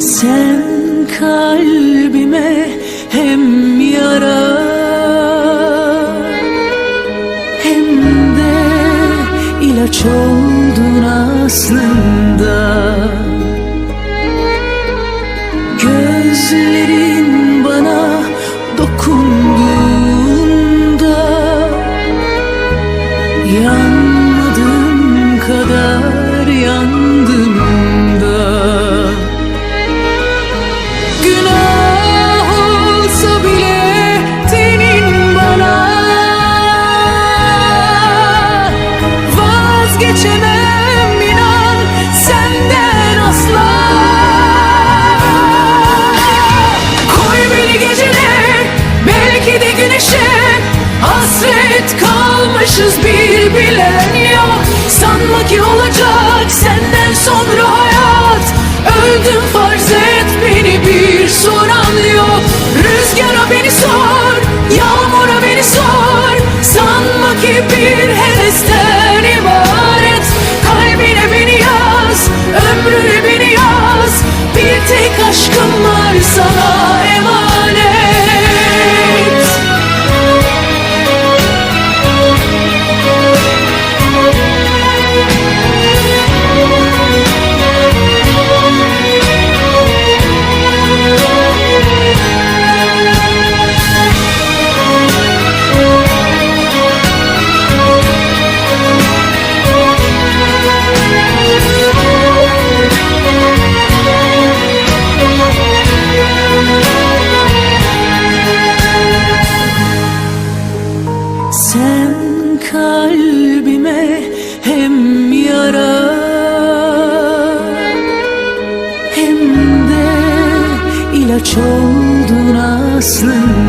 Sen kalbime hem yara Hem de ilaç oldun aslında. So. Sen kalbime hem yara Hem de ilaç oldun aslında.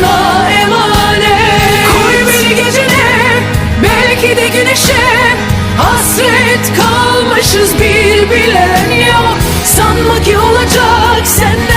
sana emanet. Koy beni gecene belki de güneşe. Hasret kalmışız bir bilen yok. Sanma ki olacak sen